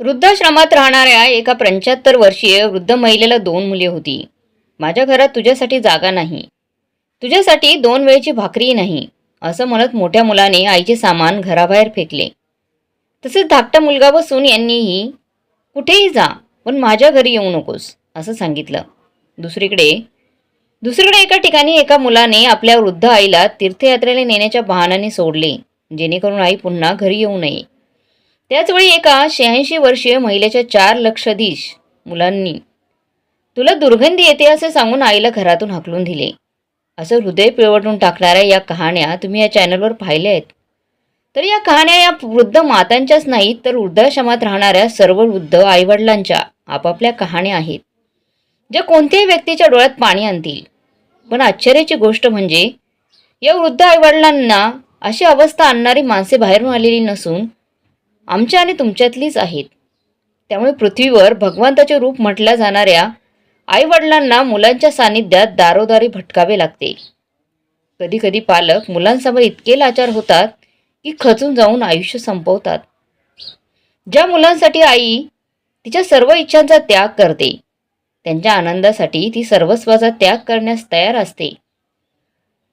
वृद्धाश्रमात राहणाऱ्या एका पंच्याहत्तर वर्षीय वृद्ध महिलेला दोन मुले होती. माझ्या घरात तुझ्यासाठी जागा नाही. तुझ्यासाठी दोन वेळची भाकरी नाही असं म्हणत मोठ्या मुलाने आईचे सामान घराबाहेर फेकले. तसेच धाकटा मुलगा व सून यांनीही कुठेही जा पण माझ्या घरी येऊ नकोस असं सांगितलं. दुसरीकडे दुसरीकडे एका ठिकाणी एका मुलाने आपल्या वृद्ध आईला तीर्थयात्रेला नेण्याच्या बहाण्याने सोडले जेणेकरून आई पुन्हा घरी येऊ नये. त्याचवेळी एका शहाऐंशी वर्षीय महिलेच्या चार लक्षधीश मुलांनी तुला दुर्गंधी येते असे सांगून आईला घरातून हाकलून दिले. असं हृदय पिळवटून टाकणाऱ्या या कहाण्या तुम्ही या चॅनलवर पाहिल्या आहेत. तर या कहाण्या या वृद्ध मातांच्याच नाहीत तर वृद्धाश्रमात राहणाऱ्या सर्व वृद्ध आईवडिलांच्या आपापल्या कहाण्या आहेत ज्या कोणत्याही व्यक्तीच्या डोळ्यात पाणी आणतील. पण आश्चर्याची गोष्ट म्हणजे या वृद्ध आईवडिलांना अशी अवस्था आणणारी माणसे बाहेरून आलेली नसून आमच्या आणि तुमच्यातलीच आहेत. त्यामुळे पृथ्वीवर भगवंताचे रूप म्हटल्या जाणाऱ्या आईवडिलांना मुलांच्या सानिध्यात दारोदारी भटकावे लागते. कधीकधी पालक मुलांसमोर इतके लाचार होतात की खचून जाऊन आयुष्य संपवतात. ज्या मुलांसाठी आई तिच्या सर्व इच्छांचा त्याग करते त्यांच्या आनंदासाठी ती सर्वस्वाचा त्याग करण्यास तयार असते.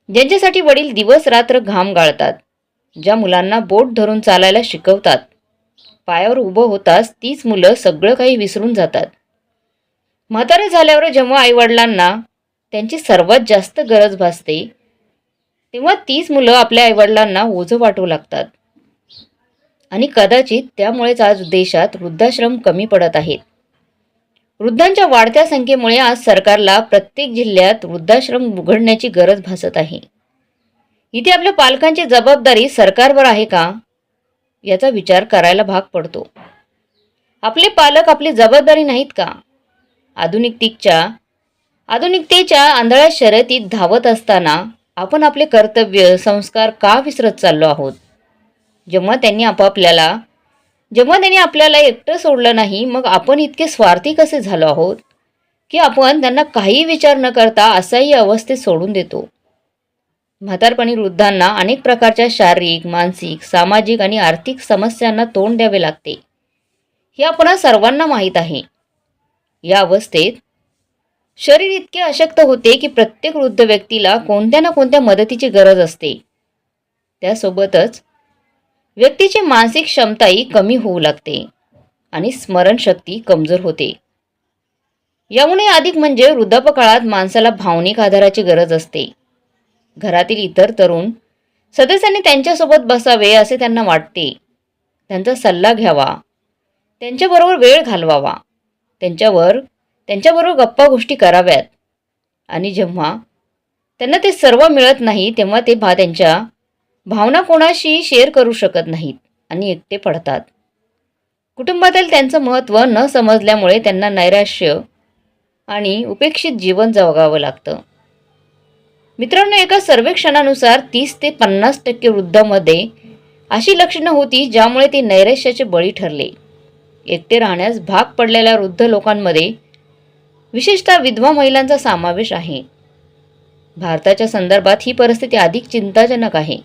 ज्यांच्यासाठी वडील दिवस रात्र घाम गाळतात ज्या मुलांना बोट धरून चालायला शिकवतात पायावर उभं होताच तीच मुलं सगळं काही विसरून जातात. म्हातारे झाल्यावर जेव्हा आईवडिलांना त्यांची सर्वात जास्त गरज भासते तेव्हा तीच मुलं आपल्या आईवडिलांना ओझं वाटू लागतात. आणि कदाचित त्यामुळेच आज देशात वृद्धाश्रम कमी पडत आहेत. वृद्धांच्या वाढत्या संख्येमुळे आज सरकारला प्रत्येक जिल्ह्यात वृद्धाश्रम उघडण्याची गरज भासत आहे. इथे आपल्या पालकांची जबाबदारी सरकारवर आहे का? याचा विचार करायला भाग पडतो. आपले पालक आपली जबाबदारी नाहीत का? आधुनिकतेच्या आधुनिकतेच्या आंधळ्या शर्यतीत धावत असताना आपण आपले कर्तव्य संस्कार का विसरत चाललो आहोत? जेव्हा त्यांनी आपापल्याला जेव्हा त्यांनी आपल्याला एकटं सोडलं नाही मग आपण इतके स्वार्थी कसे झालो आहोत? की आपण त्यांना काही विचार न करता असाही अवस्थेत सोडून देतो. म्हातारपणी वृद्धांना अनेक प्रकारच्या शारीरिक मानसिक सामाजिक आणि आर्थिक समस्यांना तोंड द्यावे लागते. हे आपणा सर्वांना माहीत आहे. या अवस्थेत शरीर इतके अशक्त होते की प्रत्येक वृद्ध व्यक्तीला कोणत्या ना कोणत्या मदतीची गरज असते. त्यासोबतच व्यक्तीची मानसिक क्षमताही कमी होऊ लागते आणि स्मरणशक्ती कमजोर होते. यामुळे अधिक म्हणजे वृद्धापकाळात माणसाला भावनिक आधाराची गरज असते. घरातील इतर तरुण सदस्यांनी त्यांच्यासोबत बसावे असे त्यांना वाटते. त्यांचा सल्ला घ्यावा. त्यांच्याबरोबर वेळ घालवावा. त्यांच्यावर त्यांच्याबरोबर गप्पा गोष्टी कराव्यात. आणि जेव्हा त्यांना ते सर्व मिळत नाही तेव्हा ते भा त्यांच्या भावना कोणाशी शेअर करू शकत नाहीत आणि एकटे पडतात. कुटुंबातील त्यांचं महत्त्व न समजल्यामुळे त्यांना नैराश्य आणि उपेक्षित जीवन जगावं लागतं. मित्रांनो एका सर्वेक्षणानुसार तीस ते पन्नास टक्के वृद्धामध्ये अशी लक्षणं होती ज्यामुळे ते नैराश्याचे बळी ठरले. एकटे राहण्यास भाग पडलेल्या वृद्ध लोकांमध्ये विशेषतः विधवा महिलांचा समावेश आहे. भारताच्या संदर्भात ही परिस्थिती अधिक चिंताजनक आहे.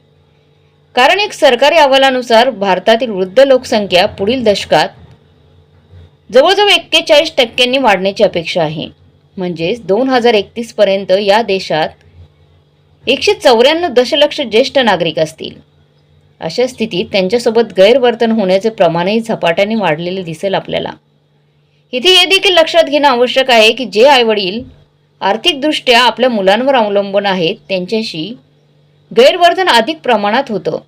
कारण एक सरकारी अहवालानुसार भारतातील वृद्ध लोकसंख्या पुढील दशकात जवळजवळ एक्केचाळीस टक्क्यांनी वाढण्याची अपेक्षा आहे. म्हणजेच दोन हजार एकतीसपर्यंत या देशात एकशे चौऱ्याण्णव दशलक्ष ज्येष्ठ नागरिक असतील. अशा स्थितीत त्यांच्यासोबत गैरवर्तन होण्याचे प्रमाणही झपाट्याने वाढलेले दिसेल आपल्याला. इथे हे देखील लक्षात घेणं आवश्यक आहे की जे आईवडील आर्थिकदृष्ट्या आपल्या मुलांवर अवलंबून आहेत त्यांच्याशी गैरवर्तन अधिक प्रमाणात होतं.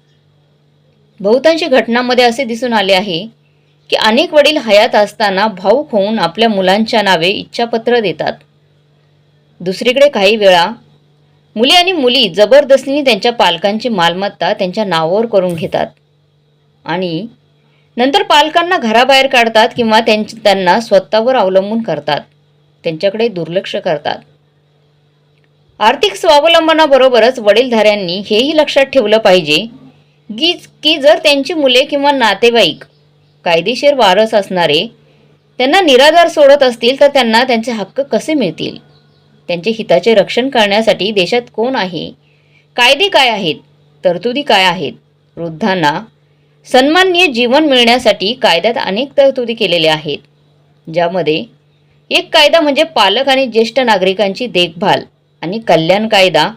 बहुतांशी घटनांमध्ये असे दिसून आले आहे की अनेक वडील हयात असताना भाऊक होऊन आपल्या मुलांच्या नावे इच्छापत्र देतात. दुसरीकडे काही वेळा मुली आणि मुली जबरदस्तीने त्यांच्या पालकांची मालमत्ता त्यांच्या नावावर करून घेतात. आणि नंतर पालकांना घराबाहेर काढतात किंवा त्यांच त्यांना स्वतःवर अवलंबून करतात. त्यांच्याकडे दुर्लक्ष करतात. आर्थिक स्वावलंबनाबरोबरच वडीलधाऱ्यांनी हेही लक्षात ठेवलं पाहिजे की की जर त्यांची मुले किंवा नातेवाईक कायदेशीर वारस असणारे त्यांना निराधार सोडत असतील तर त्यांना त्यांचे हक्क कसे मिळतील? त्यांचे हिताचे रक्षण करण्यासाठी देशात कोण आहे? कायदे काय आहेत? तरतुदी काय आहेत? वृद्धांना सन्माननीय जीवन मिळण्यासाठी कायद्यात अनेक तरतुदी केलेल्या आहेत ज्यामध्ये एक कायदा म्हणजे पालक आणि ज्येष्ठ नागरिकांची देखभाल आणि कल्याण कायदा.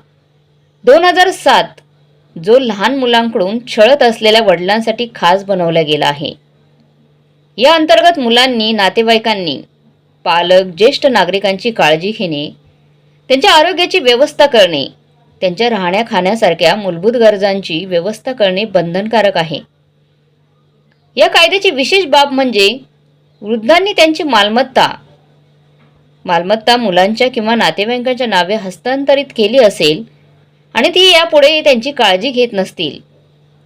दोन हजार सात जो लहान मुलांकडून छळत असलेल्या वडिलांसाठी खास बनवला गेला आहे. या अंतर्गत मुलांनी नातेवाईकांनी पालक ज्येष्ठ नागरिकांची काळजी घेणे त्यांच्या आरोग्याची व्यवस्था करणे त्यांच्या राहण्या खाण्यासारख्या मूलभूत गरजांची व्यवस्था करणे बंधनकारक आहे. या कायद्याची विशेष बाब म्हणजे वृद्धांनी त्यांची मालमत्ता मालमत्ता मुलांच्या किंवा नातेवाईकांच्या नावे हस्तांतरित केली असेल आणि ती यापुढे त्यांची काळजी घेत नसतील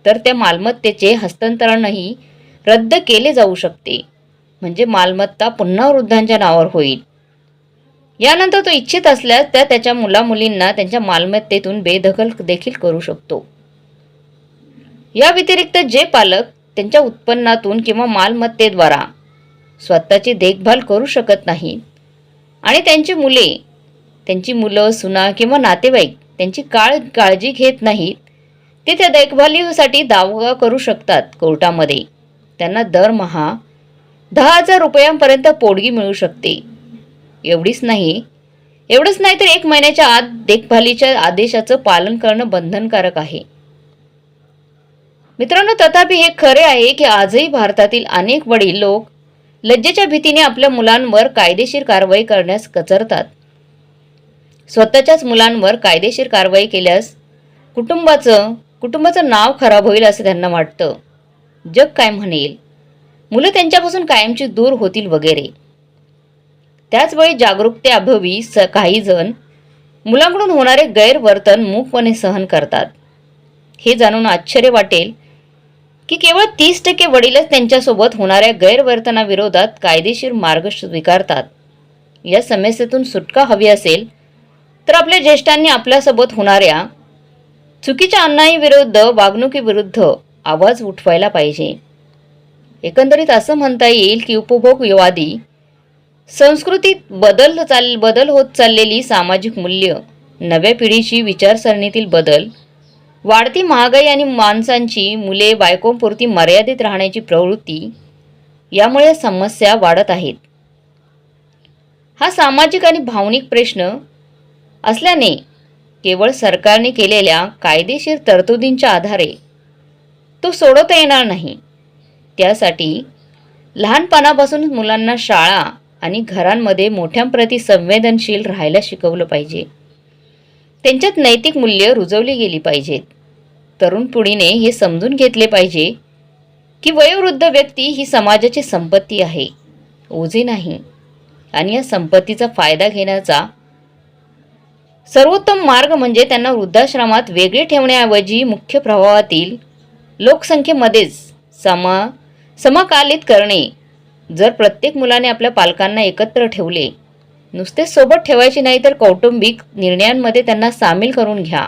तर त्या मालमत्तेचे हस्तांतरणही रद्द केले जाऊ शकते. म्हणजे मालमत्ता पुन्हा वृद्धांच्या नावावर होईल. यानंतर तो इच्छित असल्यास त्या त्याच्या मुलामुलींना त्यांच्या मालमत्तेतून बेदखल देखील करू शकतो. या व्यतिरिक्त जे पालक त्यांच्या उत्पन्नातून किंवा मालमत्तेद्वारा स्वतःची देखभाल करू शकत नाहीत आणि त्यांची मुले त्यांची मुलं सुना किंवा नातेवाईक त्यांची काळ काळजी घेत नाहीत ते त्या देखभालीसाठी दावा करू शकतात कोर्टामध्ये. त्यांना दरमहा दहा हजार रुपयांपर्यंत पोडगी मिळू शकते. एवढीच नाही. एवढंच नाही तर एक महिन्याच्या आत देखभालीच्या आदेशाचं पालन करणं बंधनकारक आहे. मित्रांनो तथापि हे खरे आहे की आजही भारतातील अनेक वडील लोक लज्जेच्या भीतीने आपल्या मुलांवर कायदेशीर कारवाई करण्यास कचरतात. स्वतःच्याच मुलांवर कायदेशीर कारवाई केल्यास कुटुंबाचं कुटुंबाचं नाव खराब होईल असं त्यांना वाटतं. जग काय म्हणेल? मुलं त्यांच्यापासून कायमची दूर होतील वगैरे. त्याचवेळी जागरूकतेअभावी स काही जण मुलांकडून होणारे गैरवर्तन मूकपणे सहन करतात. हे जाणून आश्चर्य वाटेल की केवळ तीस टक्के वडीलच त्यांच्यासोबत होणाऱ्या गैरवर्तनाविरोधात कायदेशीर मार्ग स्वीकारतात. या समस्येतून सुटका हवी असेल तर आपल्या ज्येष्ठांनी आपल्यासोबत होणाऱ्या चुकीच्या अन्यायाविरुद्ध वागणुकीविरुद्ध आवाज उठवायला पाहिजे. एकंदरीत असं म्हणता येईल की उपभोगवादी संस्कृतीत बदल चाल बदल होत चाललेली सामाजिक मूल्य नव्या पिढीची विचारसरणीतील बदल वाढती महागाई आणि माणसांची मुले बायकोंपुरती मर्यादित राहण्याची प्रवृत्ती यामुळे समस्या वाढत आहेत. हा सामाजिक आणि भावनिक प्रश्न असल्याने केवळ सरकारने केलेल्या कायदेशीर तरतुदींच्या आधारे तो सोडवता येणार नाही. त्यासाठी लहानपणापासून मुलांना शाळा आणि घरांमध्ये मोठ्यांप्रती संवेदनशील राहायला शिकवलं पाहिजे. त्यांच्यात नैतिक मूल्य रुजवली गेली पाहिजेत. तरुण पिढीने हे समजून घेतले पाहिजे की वयोवृद्ध व्यक्ती ही समाजाची संपत्ती आहे. ओझे नाही. आणि या संपत्तीचा फायदा घेण्याचा सर्वोत्तम मार्ग म्हणजे त्यांना वृद्धाश्रमात वेगळे ठेवण्याऐवजी मुख्य प्रवाहातील लोकसंख्येमध्येच समा समाकालित करणे. जर प्रत्येक मुलाने आपल्या पालकांना एकत्र ठेवले नुसते सोबत ठेवायचे नाही तर कौटुंबिक निर्णयांमध्ये त्यांना सामील करून घ्या.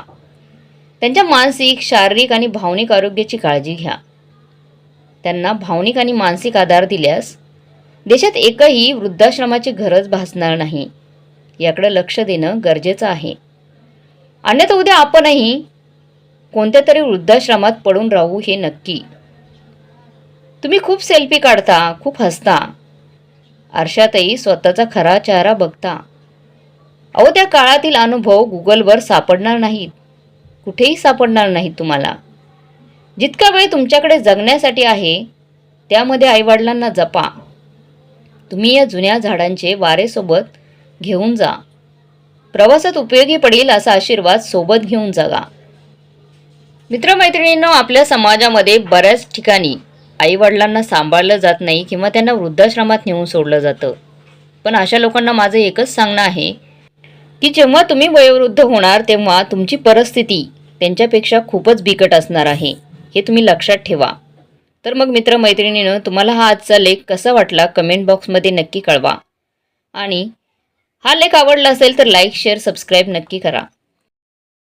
त्यांच्या मानसिक शारीरिक आणि भावनिक आरोग्याची काळजी घ्या. त्यांना भावनिक आणि मानसिक आधार दिल्यास देशात एकही वृद्धाश्रमाची गरज भासणार नाही. याकडे लक्ष देणं गरजेचं आहे. अन्यथा उद्या आपणही कोणत्या तरी वृद्धाश्रमात पडून राहू हे नक्की. तुम्ही खूप सेल्फी काढता खूप हसता. आरशातही स्वतःचा खरा चेहरा बघता. अहो त्या काळातील अनुभव गुगलवर सापडणार नाहीत. कुठेही सापडणार नाहीत तुम्हाला. जितका वेळ तुमच्याकडे जगण्यासाठी आहे त्यामध्ये आईवडिलांना जपा. तुम्ही या जुन्या झाडांचे वारेसोबत घेऊन जा. प्रवासात उपयोगी पडेल असा आशीर्वाद सोबत घेऊन जगा. मित्रमैत्रिणींनो आपल्या समाजामध्ये बऱ्याच ठिकाणी आईवडिलांना सांभाळलं जात नाही किंवा त्यांना वृद्धाश्रमात नेऊन सोडलं जातं. पण अशा लोकांना माझं एकच सांगणं आहे की जेव्हा तुम्ही वयोवृद्ध होणार तेव्हा तुमची परिस्थिती त्यांच्यापेक्षा खूपच बिकट असणार आहे हे तुम्ही लक्षात ठेवा. तर मग मित्रमैत्रिणीनं तुम्हाला हा आजचा लेख कसा वाटला कमेंट बॉक्समध्ये नक्की कळवा. आणि हा लेख आवडला असेल तर लाईक शेअर सबस्क्राईब नक्की करा.